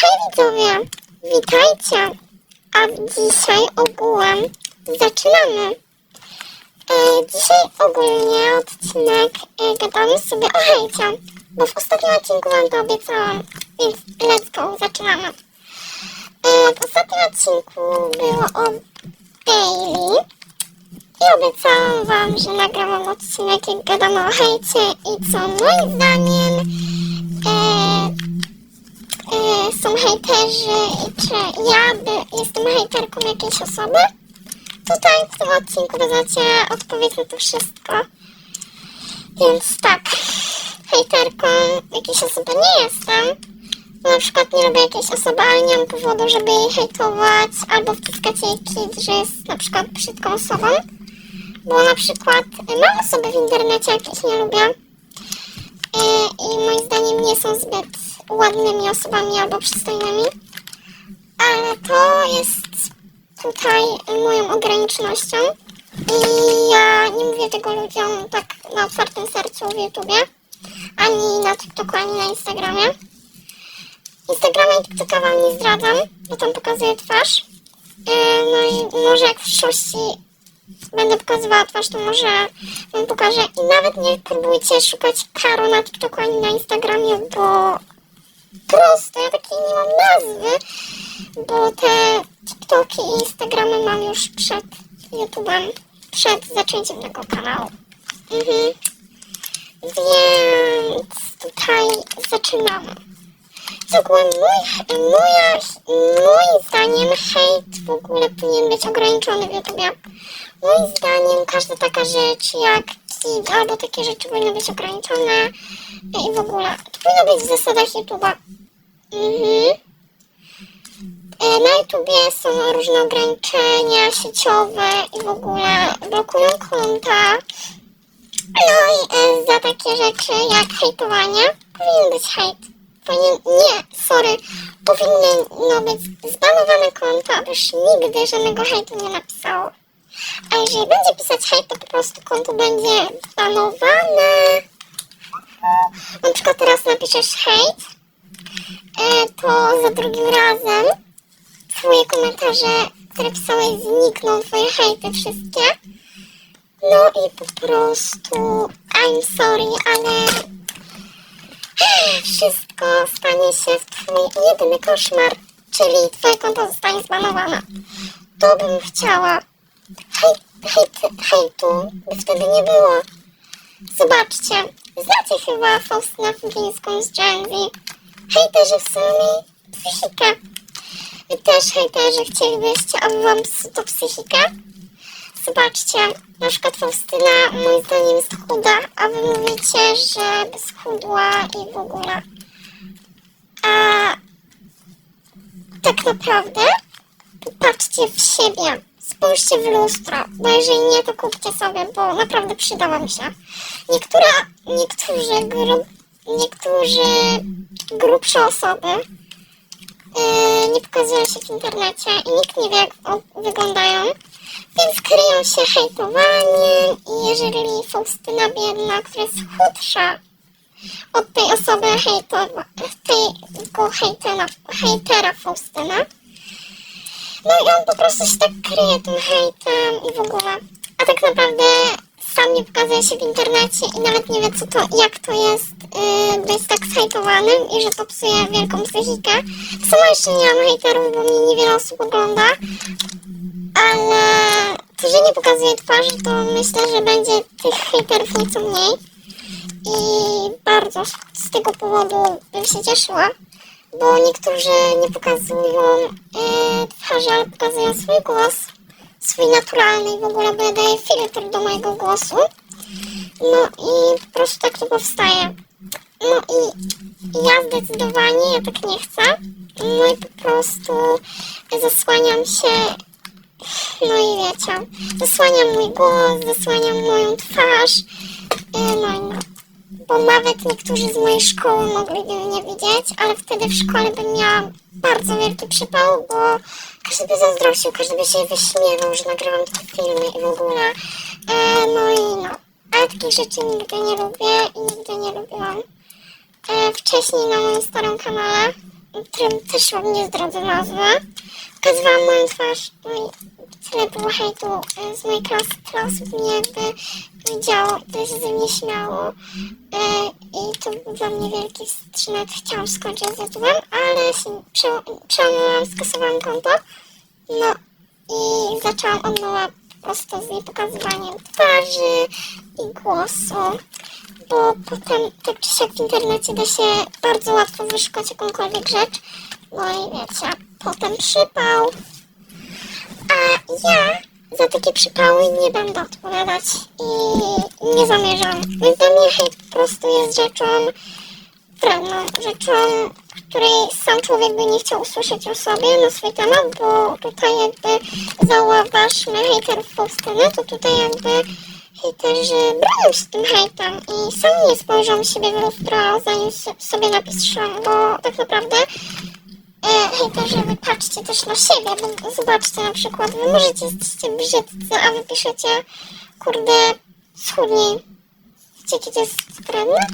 Hej widzowie, witajcie. A dzisiaj ogółem zaczynamy. E, dzisiaj ogólnie odcinek e, gadamy sobie o hejcie, bo w ostatnim odcinku wam to obiecałam, więc let's go, zaczynamy. E, w ostatnim odcinku było o Daily i obiecałam wam, że nagrałam odcinek jak gadamy o hejcie i co moim zdaniem są hejterzy i czy ja by, jestem hejterką jakiejś osoby? Tutaj w tym odcinku poznacie odpowiedź na to wszystko. Więc tak, hejterką jakiejś osoby nie jestem. Na przykład nie lubię jakiejś osoby, ale nie mam powodu, żeby jej hejtować albo wciskać jej kit, że jest na przykład brzydką osobą. Bo na przykład mam osoby w internecie, jakieś nie lubię. E, I moim zdaniem nie są zbyt ładnymi osobami albo przystojnymi. Ale to jest tutaj moją ogranicznością. I ja nie mówię tego ludziom tak na otwartym sercu w YouTubie, ani na TikToku, ani na Instagramie. Instagrama i TikToka wam nie zdradzam, bo tam pokazuję twarz. E, No i może jak w przyszłości będę pokazywała twarz, to może wam pokażę. I nawet nie próbujcie szukać Karo na TikToku ani na Instagramie, bo prosto, ja takiej nie mam nazwy, bo te TikToki i Instagramy mam już przed YouTube'em, przed zaczęciem tego kanału. Mhm. Więc tutaj zaczynamy. W ogóle mój, moja, moim zdaniem hejt w ogóle powinien być ograniczony w YouTubie. Moim zdaniem każda taka rzecz jak albo takie rzeczy powinny być ograniczone i w ogóle to powinno być w zasadach YouTube'a. Mhm. E, Na YouTubie są różne ograniczenia sieciowe i w ogóle blokują konta. No i e, za takie rzeczy jak hejtowanie powinien być hejt. Powinien, nie, sorry, powinno być zbanowane konto, aby już nigdy żadnego hejtu nie napisało. A jeżeli będzie pisać hejt, to po prostu konto będzie banowane. Na przykład teraz napiszesz hejt, e, to za drugim razem twoje komentarze, które pisałeś, znikną, twoje hejty wszystkie. No i po prostu I'm sorry, ale wszystko stanie się w twój jedyny koszmar, czyli twoje konto zostanie zbanowane. To bym chciała. Hejt, hejt, hejtu by wtedy nie było. Zobaczcie, znacie chyba Faustynę Fugińską z Gen. Hejterzy w sumie psychikę. Wy też hejterzy chcielibyście, aby wam psuto psychikę? Zobaczcie, na przykład Faustyna moim zdaniem jest chuda, a wy mówicie, że schudła i w ogóle. A tak naprawdę patrzcie w siebie, spójrzcie w lustro, bo jeżeli nie, to kupcie sobie, bo naprawdę przyda wam się. Niektóre, niektórzy, gru, niektórzy grubsze osoby yy, nie pokazują się w internecie i nikt nie wie, jak wyglądają, więc kryją się hejtowaniem i jeżeli Faustyna Biedna, która jest chudsza od tej osoby hejtowa, tego hejtera, hejtera Faustyna, no i on po prostu się tak kryje tym hejtem i w ogóle, a tak naprawdę sam nie pokazuje się w internecie i nawet nie wie co to, jak to jest yy, być tak zhejtowanym i że to psuje wielką psychikę. Sama jeszcze nie mam hejterów, bo mnie niewiele osób ogląda, ale to, że nie pokazuje twarzy, to myślę, że będzie tych hejterów nieco mniej. I bardzo z tego powodu bym się cieszyła, bo niektórzy nie pokazują e, twarzy, ale pokazują swój głos, swój naturalny i w ogóle, daję filtr do mojego głosu. No i po prostu tak to powstaje. No i ja zdecydowanie, ja tak nie chcę. No i po prostu zasłaniam się no i wiecie, zasłaniam mój głos, zasłaniam moją twarz. E, No i no. Bo nawet niektórzy z mojej szkoły mogliby mnie widzieć, ale wtedy w szkole bym miała bardzo wielki przypał, bo każdy by zazdrościł, każdy by się wyśmiewał, że nagrywam takie filmy i w ogóle. E, no i no. Ale takich rzeczy nigdy nie lubię i nigdy nie lubiłam. E, wcześniej na moim starym kanale którym też ładnie zdradzę nazwę. Pokazywałam moją twarz, no i tyle było hejtu e, z mojej klasy, tyle osób mnie jakby widziało, to się ze mnie śmiało. E, i to był dla mnie wielki nawet chciałam skończyć z YouTube'em, ale się prze- przełamałam, skasowałam konto, no i zaczęłam od nowa po prostu z niepokazywaniem twarzy i głosu, bo potem tak czy siak w internecie da się bardzo łatwo wyszukać jakąkolwiek rzecz, no i wiecie, potem przypał, a ja za takie przypały nie będę odpowiadać i nie zamierzam. Więc dla mnie hejt po prostu jest rzeczą prawną, rzeczą, której sam człowiek by nie chciał usłyszeć o sobie na swój temat, bo tutaj jakby zauważmy hejterów Polsce, no to tutaj jakby hejterzy bronią się tym hejtem i sami nie spojrzą siebie w lustro, zanim sobie napiszą, bo tak naprawdę e, hejterzy, wy patrzcie też na siebie, bo zobaczcie na przykład, wy możecie jesteście brzydcy, a wy piszecie, kurde, schudnij. Wiecie, to jest wredne?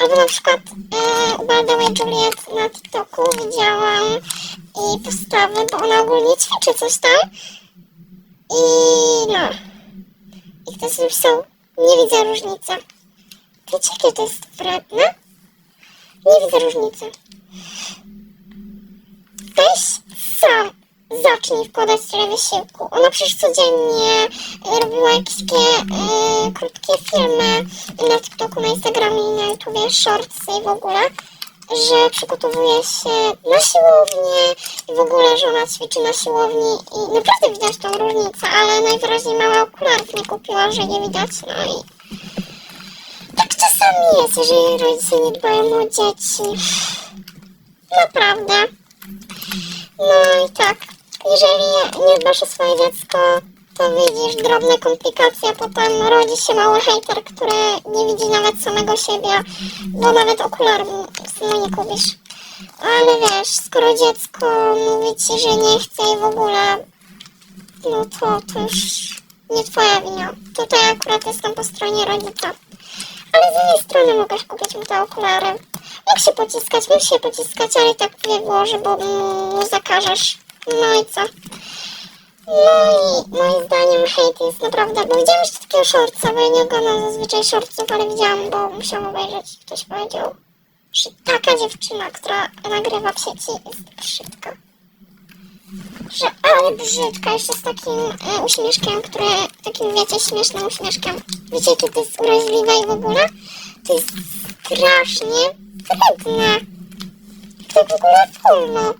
Albo na przykład e, u Juliet na TikToku widziałam i postawy, bo ona ogólnie ćwiczy coś tam i no. I ktoś napisał, nie widzę różnicy. Wiecie, jakie to jest wredne? Nie widzę różnicy weź sam zacznij wkładać tyle wysiłku. Ona przecież codziennie e, robiła jakieś takie e, krótkie filmy na TikToku, na Instagramie i na YouTubie, shortsy i w ogóle, że przygotowuje się na siłownię i w ogóle, że ona ćwiczy na siłowni i naprawdę widać tą różnicę, ale najwyraźniej mała okularów nie kupiła, że nie widać, no i tak czasami jest, jeżeli rodzice nie dbają o dzieci. Naprawdę. No i tak, jeżeli nie dbasz o swoje dziecko, to widzisz drobne komplikacje, potem rodzi się mały hejter, który nie widzi nawet samego siebie, bo nawet okularów no nie kupisz. Ale wiesz, skoro dziecko mówi ci, że nie chce i w ogóle, no to, to już nie twoja wina. Tutaj akurat jestem po stronie rodzica. Ale z jednej strony mogę kupić mu te okulary. Jak się pociskać, mógł się pociskać, ale tak nie włoży, bo mu zakażesz. No i co? No i moim zdaniem hejt jest naprawdę, bo widziałam jeszcze takiego shortsa, bo ja nie oglądam zazwyczaj shortsów, ale widziałam, bo musiałam obejrzeć. Ktoś powiedział, że taka dziewczyna, która nagrywa w sieci jest brzydka. Że ale brzydka, jeszcze z takim e, uśmieszkiem, które, takim wiecie, śmiesznym uśmieszkiem. Wiecie, jakie to jest uraźliwe i w ogóle? To jest strasznie wredne. To w ogóle wolno.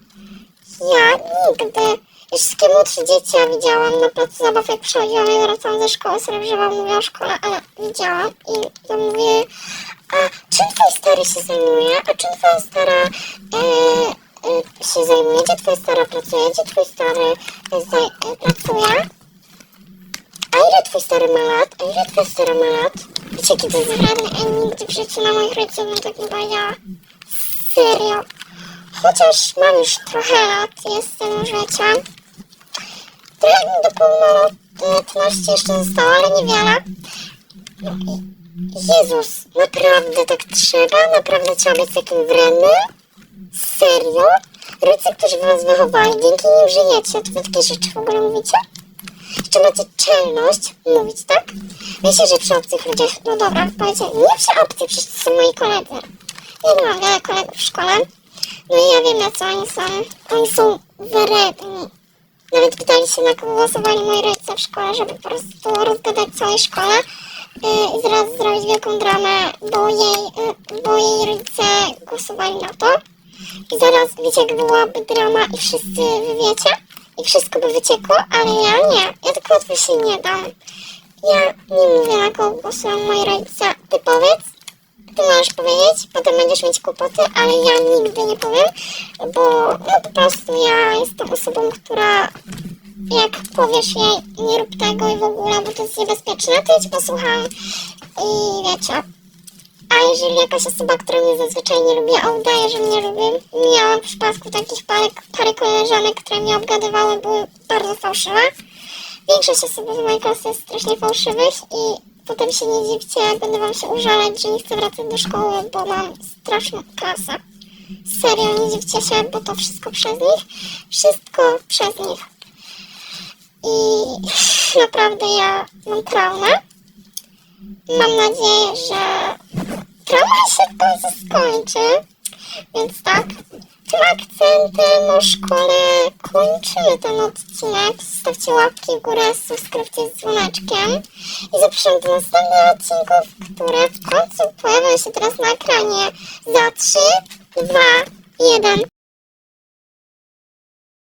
Ja nigdy. Już wszystkie młodsze dzieci ja widziałam na placu zabaw, jak przychodziłam i wracałam ze szkoły, wzięłam, mówię o szkole, ale widziałam i ja mówię, a czym twój stary się zajmuje? A czym twoja stara się zajmuje? Gdzie twoja stara pracuje? Gdzie twój stary e, e, pracuje? A ile twój stary ma lat? A ile twoja stara ma lat? Wiecie, wredne? Ej, nigdy w życiu na moich bym tak nie powiedziała. Serio. Chociaż mam już trochę lat, jestem już wiecie. Trochę do pełnoletności jeszcze zostało, ale niewiele. No i Jezus, naprawdę tak trzeba? Naprawdę trzeba być takim wrednym? Serio? Rodzice, którzy was wychowali, dzięki nim żyjecie, to wy takie rzeczy w ogóle mówicie? Jeszcze macie czelność mówić, tak? Wiecie, że przy obcych ludziach, no dobra, powiecie, nie przy obcych, przecież to są moi koledzy. Nie mam wiele kolegów w szkole, no i ja wiem, na co oni są. Oni są wredni. Nawet pytali się, na kogo głosowali moi rodzice w szkole, żeby po prostu rozgadać całej szkole yy, i zaraz zrobić wielką dramę, bo jej, yy, bo jej rodzice głosowali na to. I zaraz, wiecie, jak byłaby drama i wszyscy wy wiecie? I wszystko by wyciekło, ale ja nie. Ja tak łatwo się nie dam. Ja nie mówię, na kogo głosują moi rodzice. Ty powiedz, ty możesz powiedzieć, potem będziesz mieć kłopoty, ale ja nigdy nie powiem, bo no, po prostu ja jestem osobą, która jak powiesz jej nie rób tego i w ogóle, bo to jest niebezpieczne, to ja cię posłucham i wiecie. A jeżeli jakaś osoba, która mnie zazwyczaj nie lubi, a udaje, że mnie lubi, miałam w przypadku takich parę, parę koleżanek, które mnie obgadywały, były bardzo fałszywe. Większość osób z mojej klasy jest strasznie fałszywych i potem się nie dziwcie, jak będę wam się użalać, że nie chcę wracać do szkoły, bo mam straszną klasę. Serio, nie dziwcie się, bo to wszystko przez nich. Wszystko przez nich. I naprawdę ja mam traumę. Mam nadzieję, że trauma się końcu skończy. Więc tak, tym akcentem o szkole kończymy ten odcinek. Zostawcie łapki w górę, subskrypcję z dzwoneczkiem. I zapraszam do następnych odcinków, które w końcu pojawią się teraz na ekranie. Za 3, 2, 1.